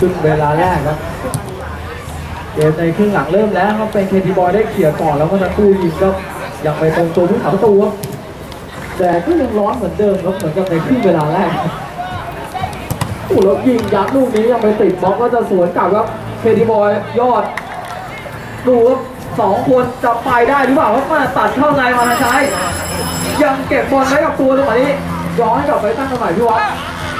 ซึ่งเวลาแรกครับเกมในครึ่งหลังเริ่มแล้วครับเป็นเคทีบอยได้เขี่ยก่อนแล้วก็ทั้งคู่ยิงก็ยังไปตรงตัวผู้ขาประตูครับแต่ก็ยังร้อนเหมือนเดิมครับเหมือนกับในครึ่งเวลาแรกโอ้แล้วยิงยัดลูกนี้ยังไปติดบล็อกก็จะสวนกลับครับเคทีบอยยอดดูครับสองคนจะไปได้หรือเปล่าครับมาตัดเข้าในมาทางซ้ายยังเก็บบอลไว้กับตัวตรงนี้ย้อนกลับไปตั้งกันใหม่พี่วัด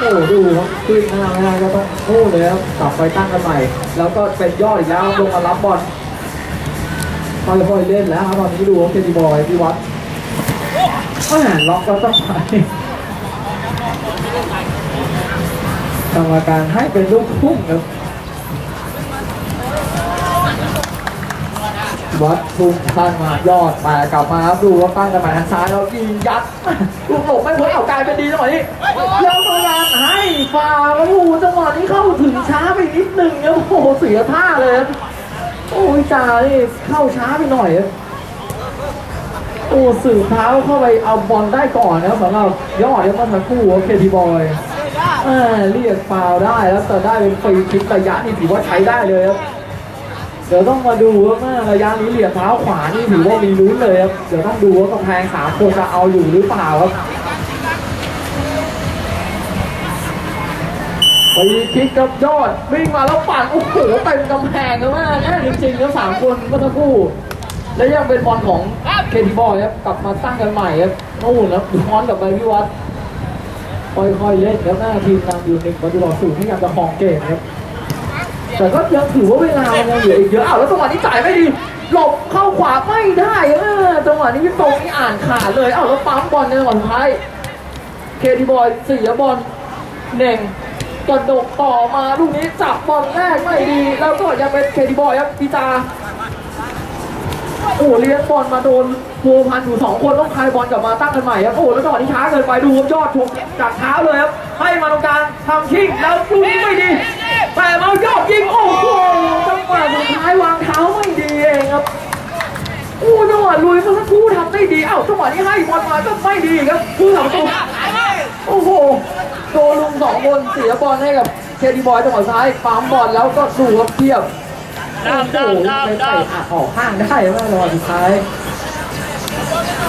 โอ้ดูครับขึ้นมาไม่ได้ก็ต้องโอ้เลยครับกลับไปตั้งกันใหม่ แล้วก็เป็นยอดอีกแล้วลงมารับบอลค่อยๆเล่นแล้วครับตอนนี้ดูครับเจดีบอยพี่วัดแหมล็อกก็ต้องไปกรรมการให้เป็นลูกพุ่งครับ วัดทุ่มข้างมายอดแต่กลับมาครับดูว่าตั้งกันมาทางซ้ายแล้วยิงยัดลูกหลบไม่พ้นเอากลายเป็นดีจังหวะนี้แล้วพยายามให้ฟาวแล้วโอ้จังหวะนี้เข้าถึงช้าไปนิดนึงครับโอ้โหเสียท่าเลยโอ้ยจ่านี่เข้าช้าไปหน่อยครับโอ้สื่อเท้าเข้าไปเอาบอลได้ก่อนนะครับสำหรับยอดเนี่ยมันทั้งคู่เคทีบอยเรียกฟาวได้แล้วแต่ได้เป็นฟรีคิกระยะนี่ถือว่าใช้ได้เลยครับ ดี๋ยวต้องมาดูว่าเมื่อระยะนี้เหลี่ยมเท้าขวานี่ถือว่ามีลุ้นเลยครับเดี๋ยวต้องดูว่ากำแพงสามคนจะเอาอยู่หรือเปล่าครับไปคิกกับยอดวิ่งมาแล้วปั่นโอ้โหเต็มกำแพงเลยมากแน่จริงๆแล้วสามคนเมื่อสักครู่และยังเป็นบอลของเคทีบอยครับกลับมาตั้งกันใหม่ครับนู่นครับย้อนกลับไปพี่วัดค่อยๆเล่นครับหน้าทีมนำอยู่หนึ่งประตูต่อศูนย์พยายามจะครองเกมครับ แต่ก็ยังถือว่าเวลามันยังเหลืออีกเยอะอ้าวแล้วจังหวะนี้จ่ายไม่ดี หลบเข้าขวาไม่ได้เออจังหวะนี้ตรงนี้อ่านขาดเลยอ้าวแล้วปั๊มบอลในจังหวะสุดท้ายเคทีบอยเสียบอลเน่งกระดกต่อมาลูกนี้จับบอลแรกไม่ดี แล้วก็ยังเป็นเคทีบอยครับพิจาโอ้เลี้ยงบอลมาโดนพัวพันอยู่สองคนต้องคายบอลกลับมาตั้งกันใหม่ครับโอ้แล้วจังหวะนี้ช้าเกินไปดูยอดถูกจากเท้าเลยครับให้มาตรงกลางทำชิงแล้วลูกนี้ไม่ดี แต่มายอดยิงโอ้โหจังหวะสุดท้ายวางเท้าไม่ดีเองครับโอ้จังหวะลุยเมื่อสักครู่ทำได้ดีเอ้าจังหวะนี้ให้บอลมาก็ไม่ดีครับผู้หลังตัวโอ้โหโดนลุงสองคนเสียบอลให้กับเคดีบอยจังหวะซ้ายปั๊มบอลแล้วก็ดูครับเทียบโอ้โหไปเตะอัดออกข้างได้ไหมจังหวะสุดท้าย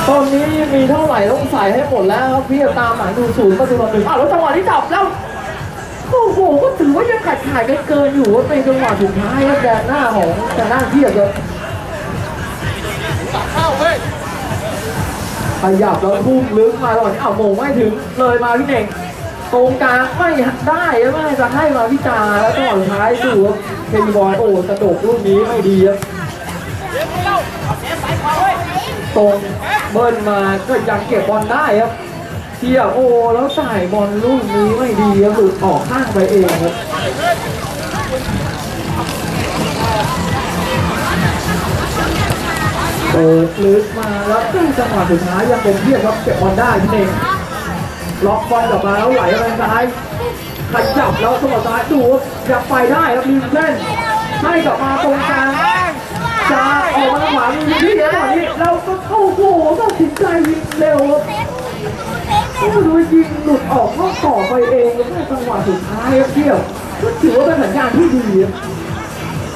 ตอนนี้มีเท่าไหร่ต้องใส่ให้หมดแล้วครับพี่ตามหลังดูศูนย์ประตูต่อหนึ่งอ้าวแล้วจังหวะนี้จับแล้ว โอ้โห ก็ถือว่ายังขาดขาดกันเกินอยู่ว่าเป็นจังหวะสุดท้ายครับแดนหน้าของแดนหน้าเทียบครับขยับแล้วพุ่งลึกมาตอนนี้อ้าวโมงไม่ถึงเลยมาพี่เน่งตรงกลางไม่ได้ไม่จะให้มาพี่จาแล้วก็สุดท้ายดูครับเคมีบอยโอ้กระโดดลูกนี้ไม่ดีครับตรงเบิ้ลมาก็ยังเก็บบอลได้ครับเทียบโอ้แล้วใส่บอลลูกนี้ไม่ดีครับหลุดออกข้างไปเองครับเปิดลึกมาแล้วซึ่งจังหวะสุดท้ายยังเป็นเทียบครับเก็บบอลได้พี่เองล็อกบอลกลับมาแล้วไหลไปซ้ายขยับแล้วสมอซ้ายดูครับจะไปได้ครับริมเส้นให้กลับมาตรงกลางจะออกมาทางขวามีที่เดียวตอนนี้แล้วก็โอ้โหก็ถิดใจยิงเร็ว โอ้ดูยิงหลุดออกนอกต่อไปเองแล้วแม่จังหวะสุดท้ายครับเที่ยวก็ถือว่าเป็นสัญญาณที่ดี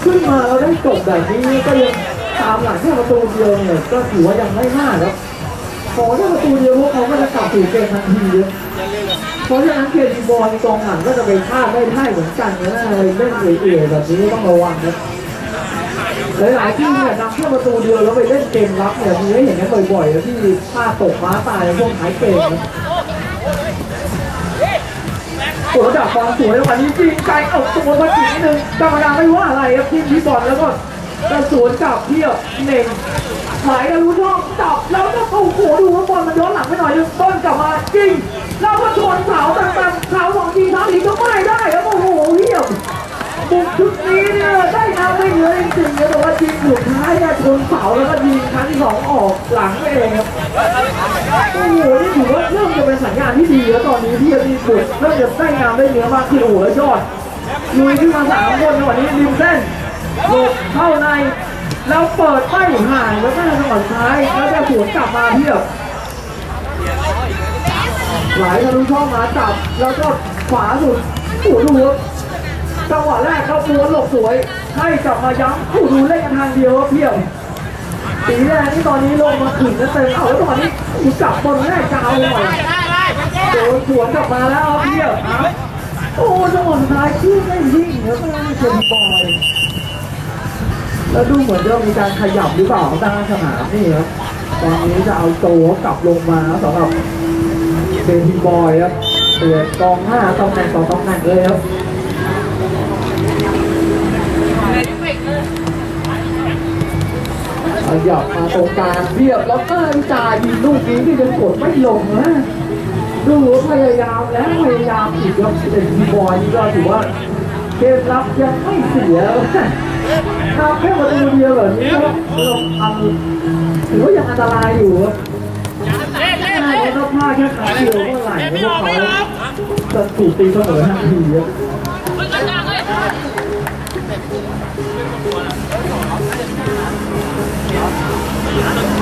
ขึ้นมาแล้วได้จบแบบนี้ก็ยังตามหลังแค่ประตูเดียวเนี่ยก็ถือว่ายังไม่มากครับขอแค่ประตูเดียวพวกเขาก็จะกลับสู่เกมทันทีครับเพราะฉะนั้นเกมบอลกองหลังก็จะไปพลาดได้ท่ายเหมือนกันนะเลยเล่นเอื่อยๆแบบนี้ต้องระวังครับหลายๆที่เนี่ยนำแค่ประตูเดียวแล้วไปเล่นเกมรับเนี่ยมีให้เห็นกันบ่อยๆแล้วที่พลาดตกม้าตายในช่วงท้ายเกมนะ โอ้ดับฟอลสวยแล้ววันนี้จริงไกลเอาตัวมาถึงนิดนึงกรรมกาไม่ว่าอะไรครับทีมที่บอลแล้วก็กระสวนกลับเทียบเน่งไหลกันรู้ช่องจับแล้วก็โอ้โหดูว่าบอลมันย้อนหลังไปหน่อยนึงต้นกลับมาจริงแล้วก็ชนเสาต่างๆเสาของทีเท้าอีกก็ไม่ได้ครับโอ้โหเทียบ บุกชุดนี้เนี่ยได้น้ำไม่เหลือจริงๆนะแต่ว่าทีมสุดท้ายเนี่ยชนเสาแล้วก็ยิงครั้งที่สองออกหลังไปเองครับโอ้โหนี่ถือว่าเริ่มจะเป็นสัญญาณที่ดีแล้วตอนนี้ที่จะมีบุตรเริ่มจะได้งามได้เนื้อมากขึ้นโอ้โหแล้วยอดลุยขึ้นมาสามคนในวันนี้ริมเส้นหลบเข้าในแล้วเปิดไม่ห่างแล้วก็จังหวะสุดท้ายแล้วจะสวนกลับมาเทียบไหลทะลุช่องมาจับแล้วก็ขวาสุดโอ้โหดูครับ จังม้วนหลบสวย ให้กลับมาย้ำผู้ดูเล่นกันทางเดียวเพียวสีแดงนี่ตอนนี้ลงมาขึงแล้วเต็มเอาแล้วตอนนี้อยู่จับบนแรกกาวหน่อยโดนสวนกลับมาแล้วเพียวโอ้จังหวะสุดท้ายขึ้นไม่ยิงครับไม่เชนบอยแล้วดูเหมือนจะมีการขยับหรือเปล่างด้านสนามนี่ครับตอนนี้จะเอาโจกลับลงมาสำหรับเบนทีบอยครับเปลี่ยนกองหน้าตำแหน่งต่อตำแหน่งเลยครับ ขยับมาตรงกลางเรียบแล้วก็จ่ายิงลูกนี้ที่ยังกดไม่ลงนะดูพยายามแล้วพยายามอีกครับเป็นทีบอยนี่ก็ถือว่าเกมรับยังไม่เสียทำแค่ประตูเดียวแบบนี้ก็ลงทำถือว่ายังอันตรายอยู่ครับใช่แล้วก็พลาดแค่ครั้งเดียวเมื่อไหร่พวกเขาจะถูกตีเสมอทันทีครับ เล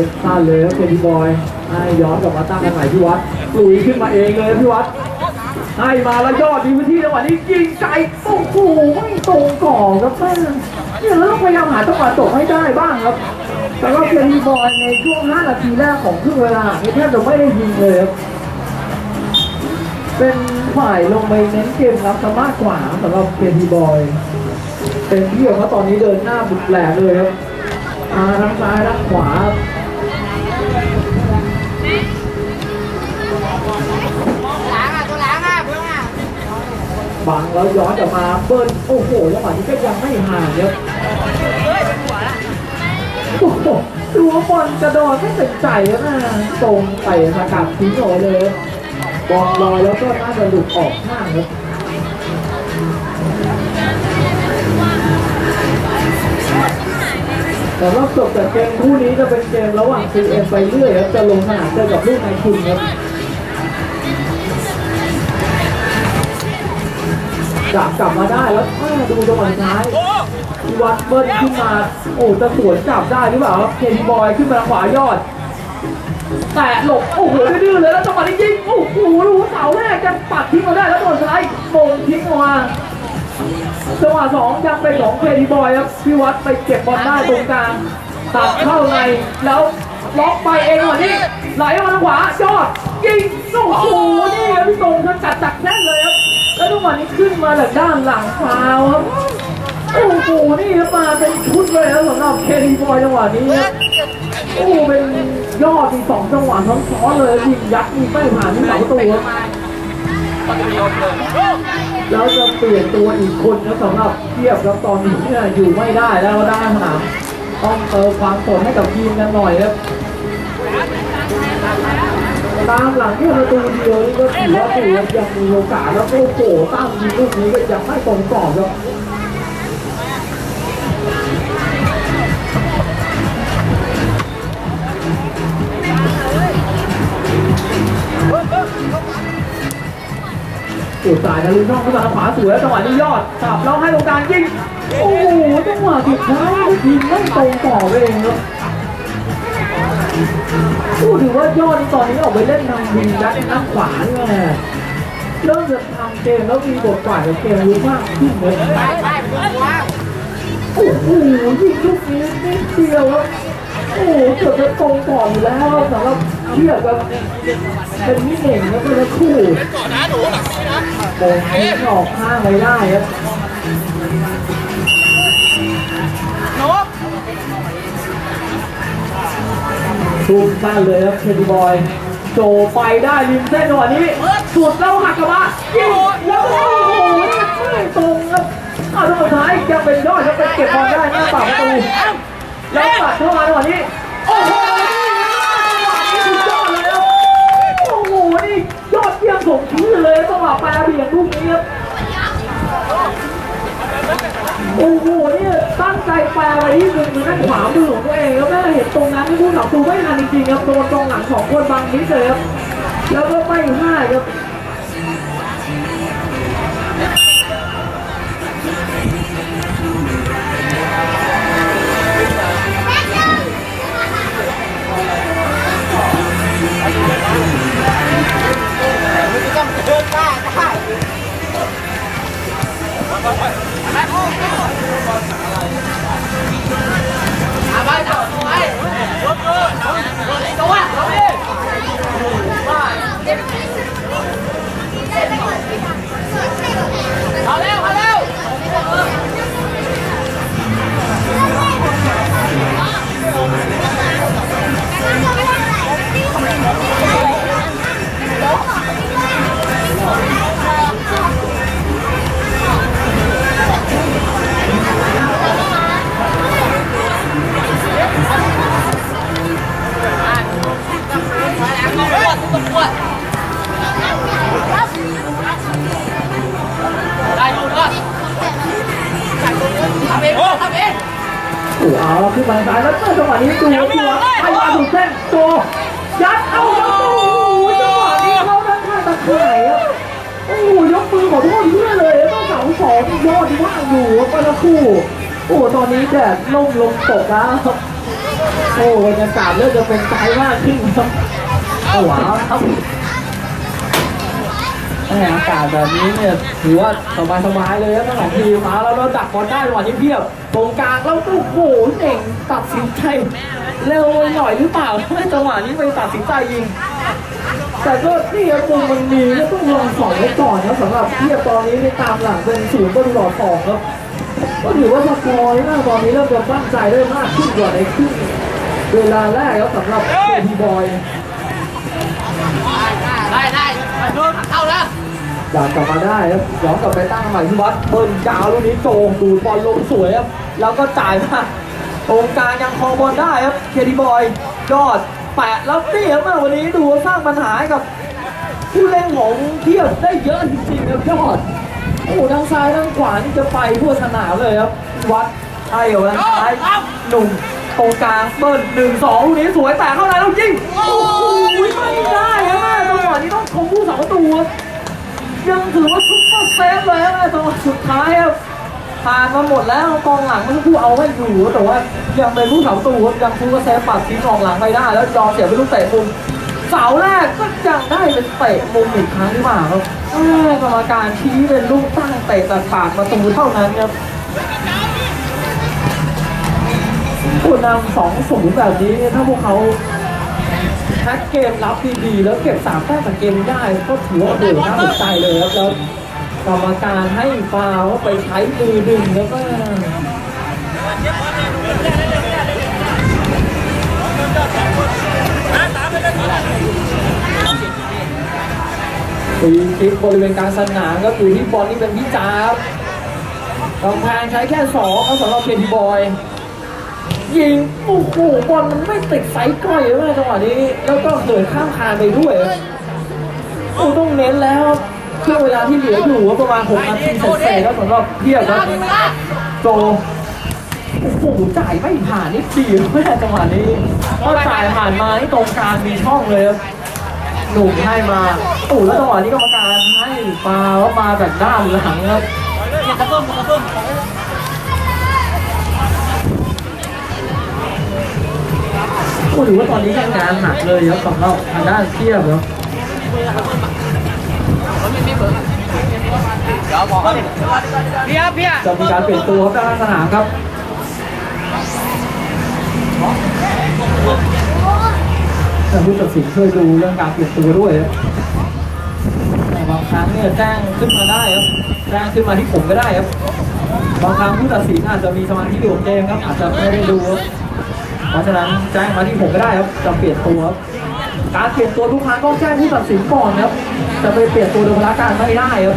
็กพลาเลยครับเคนดี้บอยให้ย้อนกลับมาตั้งกันใหม่ที่วัดลุยขึ้นมาเองเลยพี่วัดให้มาแล้วยอดดีพื้นที่จังหวะนี้ยิงไกลโอ้โหไม่ตรงก่อนครับแม่เนี่ยเราต้องพยายามหาจังหวะตกให้ได้บ้างครับ แต่ว่าเพียรีบอยในช่วง 5 นาทีแรกของครึ่งเวลานี่แทบจะไม่ได้ยิงเลยครับ เป็นฝ่ายลงไปเน้นเกมรับซะมากกว่าสำหรับเพียรีบอยเป็นที่ว่าตอนนี้เดินหน้าบุกแหลกเลยครับอาทั้งซ้ายทั้งขวาบังแล้วย้อนกลับมาเบิ้ลโอ้โหจังหวะนี้ก็ยังไม่ห่างครับโอ้โหดูว่าบอลกระโดดไม่เป็นใจแล้วนะตรงไปสกัดทิ้งเอาไว้เลยบ บอลลอยแล้วก็น่าจะหลุดออกข้างครับแต่รอบจบจากเกมคู่นี้จะเป็นเกมระหว่าง CM ไปเรื่อยครับจะลงสนามเจอกับลูกในคุณครับกลับกลับมาได้แล้วแม่ดูจังหวะสุดท้ายวัดเบิ้ลขึ้นมา โอ้จะสวนกลับได้หรือเปล่าเคนบอยขึ้นมาขวายอด แต่หลบโอ้โหดื้อเลยแล้วจังหวะนี้ยิงโอ้โหดูเสาแรกจะปัดทิ้งมาได้แล้วโดนสไลด์โมงทิ้งออกมาจังหวะสองยังเป็นของเคดีบอยครับพี่วัดไปเก็บบอลได้ตรงกลางตัดเข้าในแล้วล็อกไปเองวันนี้ไหลมาทางขวายอดยิงโอ้โหนี่ครับพี่ตรงเขาจัดจัดแน่นเลยครับแล้วจังหวะนี้ขึ้นมาจากด้านหลังฟาวครับโอ้โหนี่มาเป็นชุดเลยนะสำหรับเคดีบอยจังหวะนี้โอ้เป็น ยอดมีสองจังหวะซ้อนเลยยิงยัดยิงไม่ผ่านที่เสาประตูครับแล้วจะเปลี่ยนตัวอีกคนนะสำหรับเทียบครับตอนนี้เนี่ยอยู่ไม่ได้แล้วด้านสนามต้องเติมความสดให้กับทีมกันหน่อยครับตามหลังที่ประตูเดียวนี่ก็ถือว่าถือว่ายังมีโอกาสแล้วโอ้โหตั้งยิงลูกนี้ก็ยังไม่ตรงกรอบครับ สุดสายนะลุงช่องเข้ามาทางขวาสวยจังหวะนี้ยอดสับแล้วให้ตรงกลางยิง โอ้โหจังหวะสุดท้ายยิงไม่ตรงกรอเองครับพูดถึงว่ายอดตอนนี้ออกไปเล่นทางวิงแบ็คทางขวานี่เริ่มจะทำเกมแล้วมีบทบาทกับเกมรู้มากขึ้นเลยโอ้โหยิงลูกนี้นิดเดียวครับโอ้โหเกือบจะตรงก่ออยู่แล้วสำหรับ เทียบกับเป็นมิเน่งแล้วเป็นคู่โป่งทิ้ออกข้างไปได้ครับทุ่มบ้านเลยครับเคนบอย โจไปได้ริมเส้นจังหวะนี้สุดแล้วหักกลับมายิงแล้วโอ้โหตรงครับอ้าวแล้วสุดท้ายยังเป็นยอดยังเป็นเก็บบอลได้หน้าปากประตูแล้วตัดเข้ามาจังหวะนี้โอ้โหสุดยอดเลยครับโอ้โหนี่ ยอดเยี่ยมชื่อเลยจังหวะแปรเบี่ยงลูกนี้ครับโอ้โหนี่ตั้งใจแปลไปที่มือมือด้านขวามือของตัวเองแล้วแม่เห็นตรงนั้นที่ผู้หลับตูไม่ทันจริงๆครับโดนตรงหลังของคนบางนิดเลยครับแล้วก็ไม่ห้าครับ ได้อยู่นะทำเองทำเองโอ้เอาขึ้นมาซ้ายแล้วเจอจังหวะนี้ตัวตัวไอ้ยาถูกเส้นตัวยัดเอายัดโอ้โหจังหวะนี้เข้าด้านข้างตะข่ายครับโอ้โหยกมือขอโทษเพื่อนเลยแล้วก็เสาสองยอดที่ว่างอยู่ครับเมื่อสักครู่โอ้ตอนนี้แดดล่มลงตกแล้วโอ้บรรยากาศเริ่มจะเป็นใจมากขึ้นครับ โอ้ว้าวครับแหมอากาศแบบนี้เนี่ยถือว่าสบายๆเลยครับทั้งสองทีมมาแล้วเราดักบอลได้หวะนี้เพียบตรงกลางแล้วโอ้โหเน่งตัดสินใจเร็วหน่อยหรือเปล่าจังหวะนี้ไปตัดสินใจยิง แต่ก็นี่ครับมุมมันมีก็ต้องลองสอนไว้ก่อนนะสำหรับเทียบตอนนี้ในตามหลังเป็นศูนย์ประตูต่อสองครับก็ถือว่าสกอร์นะตอนนี้เริ่มจะตั้งใจได้มากขึ้นกว่าในครึ่งเวลาแรกครับสำหรับเอทีบอย อยากกลับมาได้ครับย้อนกลับไปตั้งใหม่ที่วัดเบิ้ลยาวลูกนี้โจงดูดบอลลงสวยครับแล้วก็จ่ายมาตรงกลางยังคองบอลได้ครับเคทีบอยยอดแปะแล้วนี่ครับมาวันนี้ดูสร้างปัญหาให้กับ ผู้เล่นของเทียบได้เยอะจริงๆครับยอดโอ้โหทางซ้ายทางขวานี่จะไปทั่วสนามเลยครับ วัดไอ้เหรอทางซ้ายหนุ่มตรงกลางเบิ้ลหนึ่งสองลูกนี้สวยแต่เข้าในแล้วจริงโอ้ ยังถือว่าซุปเปอร์เซฟเลยครับแม่จัวสุดท้ายครับผ่านมาหมดแล้วกองหลังมันผู้เอาไม่อยู่แต่ว่ายังเป็นผู้สาตูยังซูเปอร์เซฟปัดทิ้งกองหลังไปได้แล้วยอมเสียไปลูกเตะมุมเสาแรกก็ยังได้เป็นเตะมุมอีกครั้งหรือเปล่าครับกรรมการชี้เป็นลูกตั้งเตะจากปากประตูเท่านั้นครับผู้นำสองศูนย์แบบนี้ถ้าพวกเขา แพ็กเกมรับดีๆแล้วเก็บสามแต้มจากเกมได้ก็ถือว่าโอ้โหน่าสนใจเลยครับแล้วกรรมการให้ฟาวไปใช้มือดึงแล้วก็ฟรีคิกบริเวณกลางสนามก็อยู่ที่บอลนี่เป็นพิจาครับกำแพงใช้แค่สองครับสำหรับเคทีบอย ยิงโอ้โหบอลมันไม่ติดไซส์ก้อยเลยจังหวะนี้ แล้วก็เหินข้ามคานไปด้วยโอ้ต้องเน้นแล้วช่วงเวลาที่เหลืออยู่ประมาณ6นาทีเศษแล้วสำหรับเทียบครับโจโอ้โหจ่ายไม่ผ่านนี่ดีแม่จังหวะนี้ก็จ่ายผ่านมาที่ตรงกลางมีช่องเลยครับหนุ่มให้มาโอ้แล้วจังหวะนี้กรรมการให้ฟาวล์มาแบบด้านหลังครับเนี่ยกระตุ้นกระตุ้น โอ้ถือว่าตอนนี้ทำงานหนักเลยครับสำหรับทางด้านเทียบเดี๋ยวบอกเขาดิเพี้ยเพี้ยจะมีการเปลี่ยนตัวครับด้านสนามครับแต่ผู้ตัดสินช่วยดูเรื่องการเปลี่ยนตัวด้วยครับบางครั้งเนี่ยแจ้งขึ้นมาได้ครับแจ้งขึ้นมาที่ผมก็ได้ครับ บางครั้งผู้ตัดสินอาจจะมีสมาธิอยู่เกมครับ อาจจะไม่ได้ดูครับ เพราะฉะนั้นแจ้งมาที่ผมก็ได้ครับจะเปลี่ยนตัวครับการเปลี่ยนตัวทุกครั้งต้องแจ้งผู้ตัดสินก่อนครับ จะไปเปลี่ยนตัวโดยพละการไม่ได้ครับ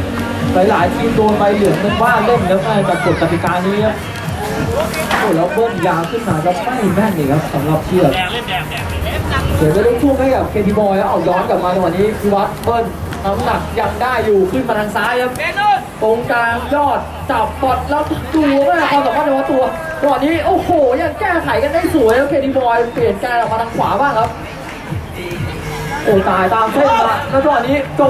หลายๆทีมโดนใบเหลืองเป็นว่าเล่นครับกับกฎกติกานี้ครับโอ้แล้วเบิ้ลยาวขึ้นมาก็ไม่แม่นเลยครับสำหรับเชือกเดี๋ยวจะได้ช่วงให้กับเคทีบอยแล้วเอาย้อนกลับมาในวันนี้พิวัตรเบิ้ล น้ำหนักยังได้อยู่ขึ้นมาทางซ้ายครับเบนนู่นตรงกลางยอดจับบอดแล้วดูแม่ความสามารถในว่าตัวตอนนี้โอ้โหยังแก้ไขกันได้สวยแล้วเคดีบอยเปลี่ยนการออกมาทางขวาบ้างครับโอ้ตายตามเส้นมาแล้วตอนนี้โจ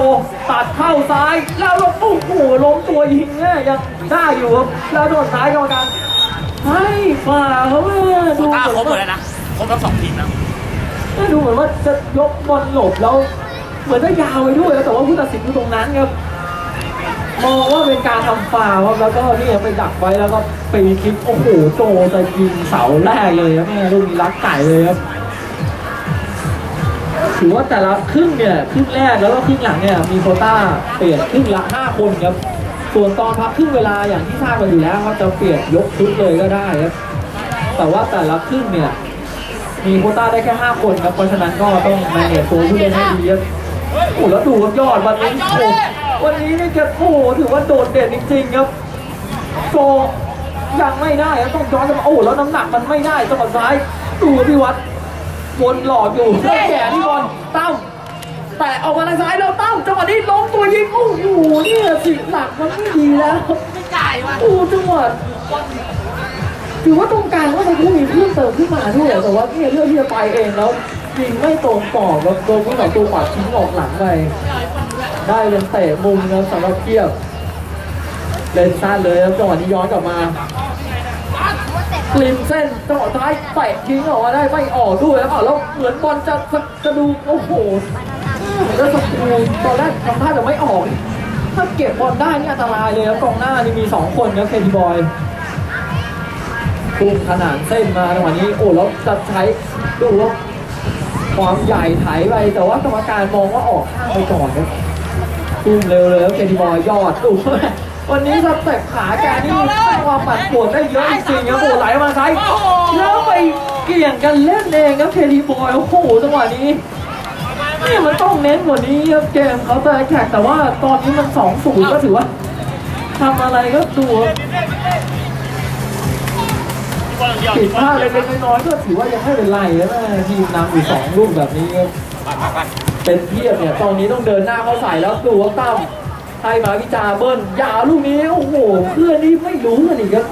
ตัดเข้าซ้ายแล้วลงโอ้โหล้มตัวยิงเนี่ยยังได้อยู่ครับแล้วโดนซ้ายกรรมการให้ฝ่าเขาเว้ยดูตาครบหมดเหมืเลอนยนะครบทั้งสองทีมนะดูเหมือนว่าจะยกบอลหลบแล้ว เหมือนจะยาวไปด้วยแล้วแต่ว่าผู้ตัดสินอยู่ตรงนั้นครับมองว่าเป็นการทำฟาวครับแล้วก็นี่ไปดักไว้แล้วก็ปีคิกโอ้โหโจจะยิงเสาแรกเลยครับแม่ลูกนี้รักไก่เลยครับถือว่าแต่ละครึ่งเนี่ยครึ่งแรกแล้วก็ครึ่งหลังเนี่ยมีโคต้าเปลี่ยนครึ่งละ5คนครับส่วนตอนพักครึ่งเวลาอย่างที่ทราบกันอยู่แล้วเขาจะเปลี่ยนยกชุดเลยก็ได้ครับแต่ว่าแต่ละครึ่งเนี่ยมีโคต้าได้แค่5คนครับเพราะฉะนั้นก็ต้องแมเนจตัวผู้เล่นให้ดีครับ โอ้โหแล้วดูครับยอดวันนี้โอ้โหวันนี้นี่แกโอ้โหถือว่าโดดเด่นจริงๆครับโกยังไม่ได้ครับต้องย้อนกลับมาโอ้โหแล้วน้ำหนักมันไม่ได้จังหวะซ้ายดูพี่วัดวนหลอกอยู่เสื้อแขนที่บอลตั้มแต่ออกมาทางซ้ายแล้วตั้มจังหวะนี้ล้มตัวยิงโอ้โหเนี่ยสิหลักมันไม่ดีแล้วไม่จ่ายว่ะโอ้จังหวะถือว่าตรงกลางว่าทั้งคู่มีเพิ่มเติมขึ้นมาด้วยแต่ว่าเนี่ยเลือกที่จะไปเองแล้ว ยิงไม่ตรงปอกแล้วโดนผู้ต่อตัวปัดทิ้งออกหลังไปได้เป็นเตะมุมนะสำหรับเทียบ เล่นสั้นเลยครับจังหวะนี้ย้อนกลับมากลิมเส้นจังหวะท้ายเตะทิ้งออกมาได้ไม่ออกด้วยแล้วแล้วเหมือนบอลจะจะจะดูโอ้โหเหมือนจะสกูตอนแรกทำท่าจะไม่ออก ถ้าเก็บบอลได้นี่อันตรายเลยแล้วกองหน้านี่มีสองคนนะเคทีบอยพุ่งขนานเส้นมาจังหวะนี้โอ้แล้วจะใช้ดูว่า ความใหญ่ไถไปแต่ว่ากรรมการมองว่าออกข้างไปก่อนครับพุ่งเร็วเลยแล้วเคทีบอยยอดดูวันนี้สเต็ปขาแกนี่สร้ความปั่นปวนได้เยอะจริงๆครับโอ้ไหลมาซ้ายแล้วไปเกี่ยงกันเล่นเองครับเคทีบอยโอ้โหจังหวะนี้นี่มันต้องเน้นกว่านี้ครับเกมเขาแต่แข่งแต่ว่าตอนนี้มันสองศูนย์ก็ถือว่าทำอะไรก็ดู ผิดพลาดเล็กๆน้อยๆก็ถือว่ายังไม่เป็นไรแล้วนะทีมนำอยู่สองลูกแบบนี้ครับเป็นเทียบเนี่ยตอนนี้ต้องเดินหน้าเข้าใส่แล้วดูว่าตั้มให้มาพิจาเบิ้ลยาลูกนี้โอ้โหเพื่อนนี่ไม่รู้กันอีกครับ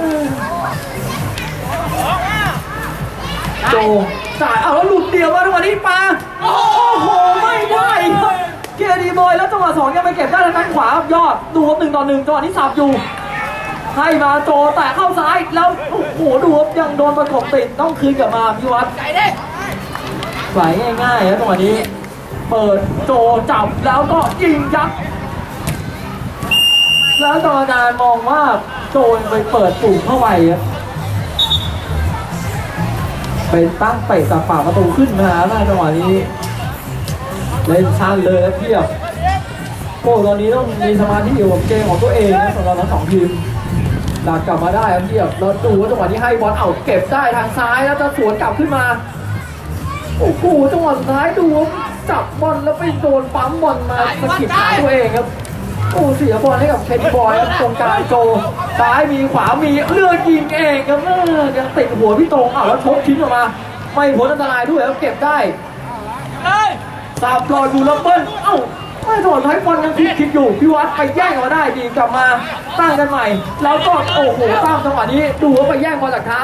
โจจ่ายเอาแล้วหลุดเดียวมาจังหวะนี้ปาโอ้โหไม่ได้เกียร์ดีบอยแล้วจังหวะสองยังไปเก็บได้ทางด้านขวาครับยอดดูครับหนึ่งต่อหนึ่งจังหวะนี้สับอยู่ ให้มาโจแต่เข้าซ้ายแล้วโอ้โหดูครับยังโดนประกบติดต้องคืนกลับมาพี่วัดจ่ายดิไหลง่ายๆครับจังหวะนี้ เปิดโจจับแล้วก็ยิงยัดแล้วกรรมการมองว่าโจยังไปเปิดปุ่มเข้าไปครับเป็นตั้งเตะจากฝ่ากประตูขึ้นมาแล้วจังหวะนี้ เล่นชันเลยครับเทียบโอ้ตอนนี้ต้องมีสมาธิอยู่กับเกมของตัวเองนะสำหรับทั้งสองทีม ดักกลับมาได้ครับเทียบแล้วดูว่าจังหวะที่ให้บอลเอาเก็บได้ทางซ้ายแล้วจะสวนกลับขึ้นมาโอ้โหจังหวะสุดท้ายดูครับจับบอลแล้วไปโดนปั๊มบอลมาสะกิดขาตัวเองครับโอ้เสียบอลให้กับเคนบอยครับตรงกลางโจซ้ายมีขวามีเลือกยิงเองครับเออยังติดหัวพี่ตรงอ้าวแล้วชกทิ้งออกมา ไม่พ้นอันตรายด้วยแล้วเก็บได้เฮ้ยสาบรอดูแล้วเบิ้ลเอ้า ไม่ถอนท้ายบอลยังคิดคิดอยู่พี่วัดไปแย่งมาได้ดีกลับมาตั้งกันใหม่ แล้วก็โอ้โหตามจังหวะนี้ดูว่าไปแย่งบอลจากเท้า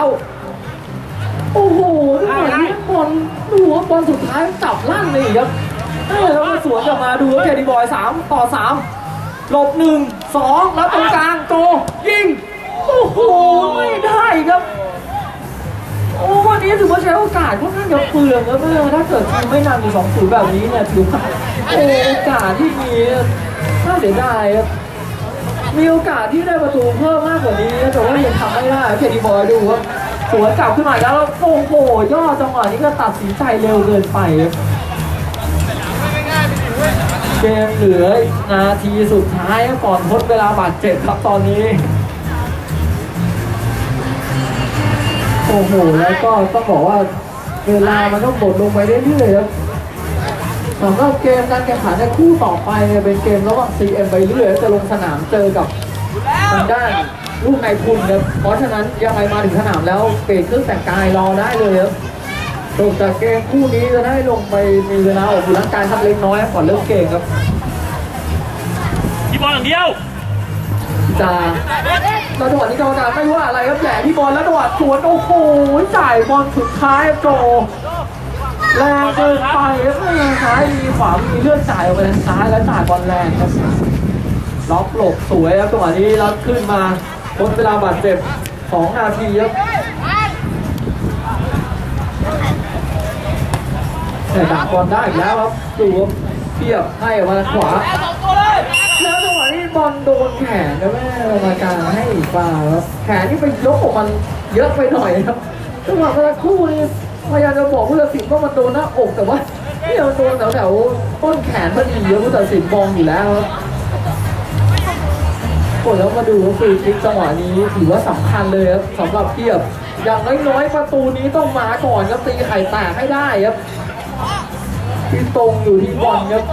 โอ้โหจังหวะนี้บอลดูว่าบอลสุดท้ายจับลั่นเลยครับแล้วก็สวนกลับมาดูว่าเคดีบอยสามต่อสามหลบหนึ่งสองแล้วตรงกลางโจยิงโอ้โหไม่ได้ครับโอ้วันนี้ถือว่าใช้โอกาสค่อนข้างจะเปลืองแล้วแม่ถ้าเกิดทีมไม่นำอยู่สองศูนย์แบบนี้เนี่ยถือว่า โอ้โอกาสที่มีน่าเสียดายครับมีโอกาสที่ได้ประตูเพิ่มมากกว่านี้แต่ว่ายังทำไม่ได้เคดีบอยดูครับสวนกลับขึ้นมาแล้วโอ้โหย่อจังหวะนี้ก็ตัดสินใจเร็วเกินไปครับเกมเหลือนาทีสุดท้ายก่อนทดเวลาบาดเจ็บครับตอนนี้ โอ้โหแล้วก็ต้องบอกว่าเวลามันก็หมดลงไปเรื่อยๆครับ สำหรับเกมการแข่งขันในคู่ต่อไปเนี่ยเป็นเกมระหว่าง CM ไปเรื่อยๆจะลงสนามเจอกับทางด้านลูกในทุนครับเพราะฉะนั้นยังไงมาถึงสนามแล้วเปลี่ยนเครื่องแต่งกายรอได้เลยครับจบจากเกมคู่นี้จะได้ลงไปมีเวลาออกกำลังกายสักเล็กน้อยก่อนเริ่มเกมครับที่บอลอย่างเดียวจะแล้วจังหวะนี้กรรมการไม่ว่าอะไรครับแหย่ที่บอลแล้วจังหวะสวนโอ้โหจ่ายบอลสุดท้ายครับโจ แรงเกินไปครับเออซ้ายมีขวามีเลือดจ่ายออกไปทางซ้ายแล้วจ่ายบอลแรงครับล็อกหลบสวยครับจังหวะนี้แล้วขึ้นมาพ้นเวลาบาดเจ็บ2นาทีครับแต่ดักบอลได้อีกแล้วครับดูครับเทียบให้มาขวา แล้วจังหวะนี้บอลโดนแขนนะแม่กรรมการให้ฟาครับแขนนี่ไปยกออกมันเยอะไปหน่อยครับจังหวะเมื่อครู่นี่ พยายามจะบอกผู้ตัดสินว่ามันโดนหน้าอกแต่ว่านี่มันโดนแถวแถวๆต้นแขนพอดีครับผู้ตัดสินมองอยู่แล้วครับกดแล้วมาดูฟรีคิกจังหวะนี้ถือว่าสำคัญเลยครับสำหรับเทียบ อย่างน้อยๆประตูนี้ต้องมาก่อนครับตีไข่แตกให้ได้ครับที่ตรงอยู่ที่บอลครับ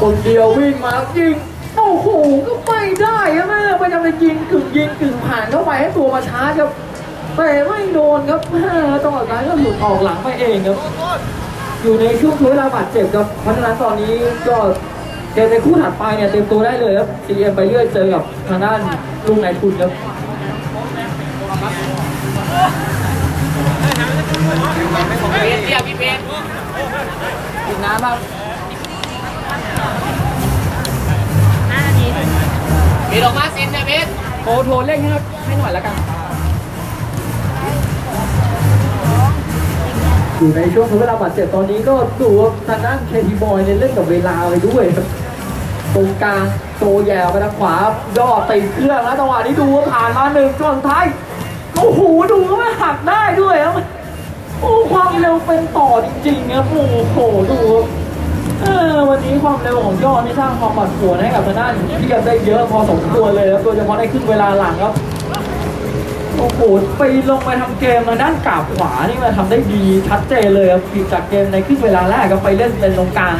คนเดียววิ่งมายิงโอ้โหก็ไม่ได้อะแม่พยายามจะยิงกึ่งยิงกึ่งผ่านเข้าไปให้ตัวมาช้าจครับ แต่ไม่โดนครับแม่จังหวะนั้นก็หลุดออกหลังไปเองครับ อยู่ในช่วงทดเวลาบาดเจ็บครับเพราะฉะนั้นตอนนี้ก็เกมในคู่ถัดไปเนี่ยเตรียมตัวได้เลยครับ CM ไปเรื่อยเจอกับทางด้านลุงนายทุนครับเบสเรียกพี่เบสกินน้ำบ้างเบสออกมาเซ็นเนี่ยเบสโทรโทรเร่งให้ให้หน่อยละกัน อยู่ในช่วงทดเวลาบาดเจ็บตอนนี้ก็ดูว่าทางด้านเคทีบอยเนี่ยเล่นกับเวลาไปด้วยตรงกลางโตแย่ไปทางขวาย่อติดเครื่องแล้วจังหวะนี้ดูว่าผ่านมาหนึ่งช่วงท้ายโอ้โหดูว่าหักได้ด้วยครับโอ้ความเร็วเป็นต่อจริงๆครับโอ้โหดูเออวันนี้ความเร็วของยอดนี่สร้างความปั่นป่วนให้กับทางด้านที่ยังได้เยอะพอสมควรเลยครับโดยเฉพาะในครึ่งเวลาหลังครับ โอ้โหไปลงไปทำเกมทาด้านกาบขวานี่มาทำได้ดีชัดเจนเลยครับผิดจากเกมในครึ่งเวลาแรกก็ไปเล่นเป็นตรงกลาง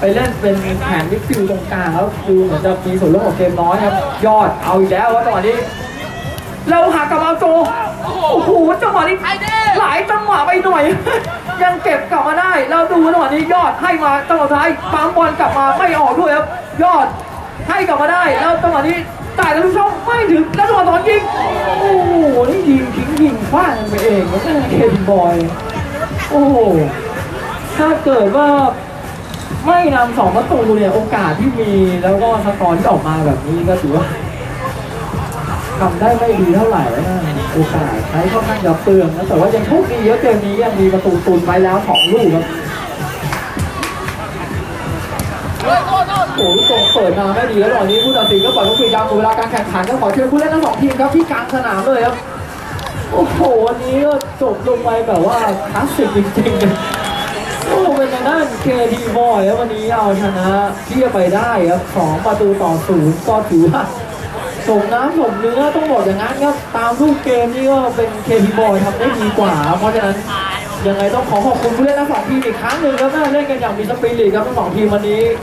ไปเล่นเป็นแผนวิกฟิลตรงกลางแล้วดูเหมือนจะมีส่วนร่วมของเกมน้อยครับ ยอดเอาอีกแล้วว่าจังหวะนี้เราหากลับมาโจโอ้โหจังหวะนี้ไหลายจังหวะไปหน่อย ยังเก็บกลับมาได้เราดูจังหวะนี้ยอดให้มาจังหวะท้ายปั๊มบอลกลับมาไม่ออกด้วยครับยอดให้กลับมาได้แล้วจังหวะนี้ จ่ายแล้วลูกช่องไม่ถึงแล้วจังหวตอนยิง โอ้โห นี่ยิงทิ้งยิงฟาดไปเองแล้วนั่นเคนบอย โอ้โห ถ้าเกิดว่าไม่นำสองประตูเนี่ยโอกาสที่มีแล้วก็สกอร์ที่ออกมาแบบนี้ก็ถือว่าทำได้ไม่ดีเท่าไหร่แล้วนะโอกาสใช้ค่อนข้างจะเปลืองนะแต่ว่ายังโชคดีเยอะเกมนี้ยังมีประตูตุนไว้แล้วสองลูกครับ โอ้โหส่งเปิดมาไม่ดีแล้วตอนนี้ผู้ตัดสินก็ปล่อยลูกฟรียาวหมดเวลาการแข่งขันก็ขอเชิญผู้เล่นทั้งสองทีมครับที่กลางสนามเลยครับ โอ้โหวันนี้ก็จบลงไปแบบว่าคลาสสิกจริงๆเลยโอ้เป็นทางด้านเคทีบอยครับวันนี้เอาชนะที่จะไปได้ครับสองประตูต่อศูนย์ก็ถือว่าสมน้ำสมเนื้อต้องบอกอย่างนั้นครับตามรูปเกมนี่ก็เป็นเคทีบอยทำได้ดีกว่า เพราะฉะนั้นยังไงต้องขอขอบคุณผู้เล่นทั้งสองทีมอีกครั้งหนึ่งครับน่าเล่นกันอย่างมีสปิริตครับทั้งสองทีมวันนี้